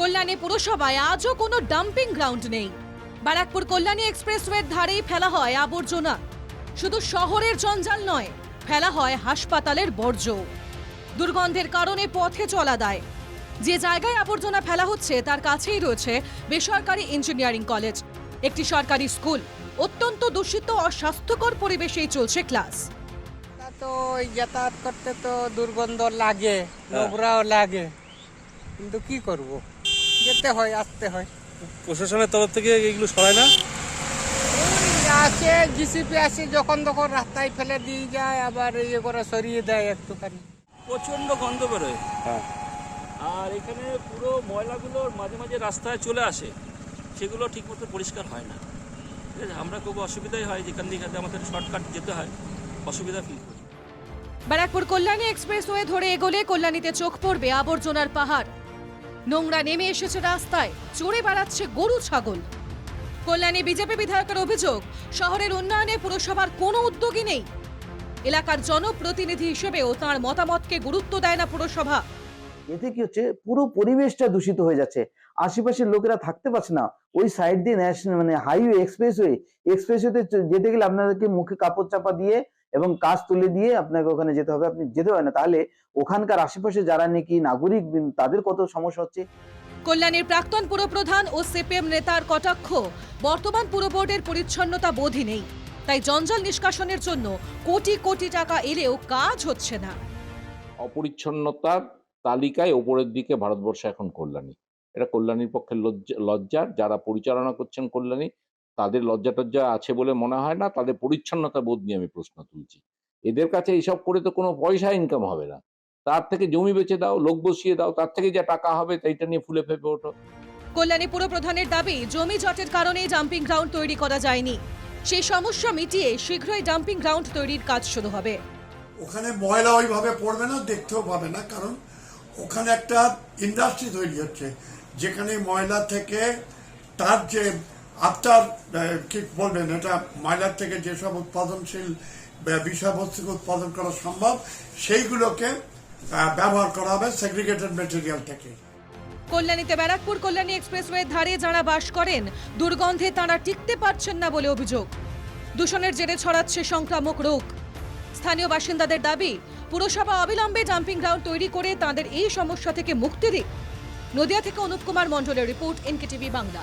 কল্যাণী পুরসভায় আজও কোনো dumping ground নেই। ব্যারাকপুর কল্যাণী এক্সপ্রেসওয়ের ধারেই ফেলা হয় আবর্জনা। শুধু শহরের জঞ্জাল নয় ফেলা হয় হাসপাতালের বর্জ্য। দুর্গন্ধের কারণে পথে চলা দেয়। যে জায়গায় আবর্জনা ফেলা হচ্ছে তার কাছেই রয়েছে বেসরকারি ইঞ্জিনিয়ারিং কলেজ একটি সরকারি স্কুল। অত্যন্ত দূষিত অস্বাস্থ্যকর পরিবেশেই চলছে ক্লাস তো যাতায়াত করতে তো দুর্গন্ধ লাগে নোংরাও লাগে। কিন্তু কি করব? যেতে হয় আসতে হয়। প্রশাসনের তরফ থেকে এগুলো সরায় না? আছে জিসিপি আসে যখন তখন রাস্তায় ফেলে দিয়ে যায় আবার ইয়ে করে সরিয়ে দেয় একটুখানি। প্রচণ্ড গন্ধ বেরোয়। হ্যাঁ। আর এখানে পুরো ময়লাগুলো মাঝে মাঝে রাস্তায় চলে আসে সেগুলো ঠিকমতো পরিষ্কার হয় না। ঠিক আছে আমরা খুব অসুবিধাই হয় যেখান থেকে আমাদের শর্টকাট যেতে হয় অসুবিধা ফিল করি। ব্যারাকপুর কল্যাণী এক্সপ্রেসওয়ে ধরে এগোলে কল্যাণীতে চোখ পড়বে আবর্জনার পাহাড়। নোংরা নেমে এসেছে রাস্তায়। চড়ে বেড়াচ্ছে গরু, ছাগল। কল্যাণী বিজেপি বিধায়কের অভিযোগ, শহরের উন্নয়নে পুরসভার কোনো উদ্যোগই নেই। এলাকার জনপ্রতিনিধি হিসেবেও তার মতামতকে গুরুত্ব দেয় না পুরসভা। এতে কি হচ্ছে? পুরো পরিবেশটা দূষিত হয়ে যাচ্ছে। আশেপাশের লোকেরা থাকতে পারছে না। ওই সাইড দিয়ে ন্যাশনাল মানে হাইওয়ে এক্সপ্রেসওয়ে এক্সপ্রেসওয়েতে যেতে গেলে আপনাদেরকে মুখে কাপড় চাপা দিয়ে এবং কাজ তুলে দিয়ে আপনাকে ওখানে যেতে হবে আপনি যেতে হয় না। তাহলে ওখানকার আশেপাশে যারা নাকি নাগরিক তাদের কত সমস্যা হচ্ছে? কল্যাণীর প্রাক্তন পুরপ্রধান ও সিপিএম নেতার কটাক্ষ বর্তমান পুর বোর্ডের পরিচ্ছন্নতা বোধই নেই। তাই জঞ্জাল নিষ্কাশনের জন্য কোটি কোটি টাকা এলেও কাজ হচ্ছে না। অপরিচ্ছন্নতার তালিকায় ওপরের দিকে ভারতবর্ষ এখন কল্যাণী। এটা কল্যাণীর পক্ষে লজ্জা লজ্জার যারা পরিচালনা করছেন কল্যাণী তাদের লজ্জা টজ্জা আছে বলে মনে হয় না তাদের পরিচ্ছন্নতা বোধ নিয়ে আমি প্রশ্ন তুলছি। এদের কাছে এইসব করে তো কোনো পয়সা ইনকাম হবে না। তার থেকে জমি বেচে দাও লোক বসিয়ে দাও তার থেকে যা টাকা হবে সেইটা নিয়ে ফুলে ফেপে ওঠো। কল্যাণী পুরপ্রধানের দাবি জমি জটের কারণেই ডাম্পিং গ্রাউন্ড তৈরি করা যায়নি। সেই সমস্যা মিটিয়ে শীঘ্রই ডাম্পিং গ্রাউন্ড তৈরির কাজ শুরু হবে। ওখানে ময়লা ওইভাবে পড়বে না দেখতেও পাবে না কারণ ওখানে একটা ইন্ডাস্ট্রি তৈরি হচ্ছে। যেখানে ময়লা থেকে তার যে আফটার কি বলবেন এটা ময়লার থেকে যেসব উৎপাদনশীল আহ, বিষয়বস্তু উৎপাদন করা সম্ভব সেইগুলোকে ব্যবহার করা হবে সেগ্রিগেটেড মেটেরিয়াল থেকে। কল্যাণীতে ব্যারাকপুর কল্যাণী এক্সপ্রেসওয়ের ধারে যারা বাস করেন দুর্গন্ধে তাঁরা টিকতে পারছেন না বলে অভিযোগ। দূষণের জেরে ছড়াচ্ছে সংক্রামক রোগ। স্থানীয় বাসিন্দাদের দাবি পুরসভা অবিলম্বে ডাম্পিং গ্রাউন্ড তৈরি করে তাদের এই সমস্যা থেকে মুক্তি দিক। নদিয়া থেকে অনুপ কুমার মণ্ডলের রিপোর্ট এনকেটিভি বাংলা।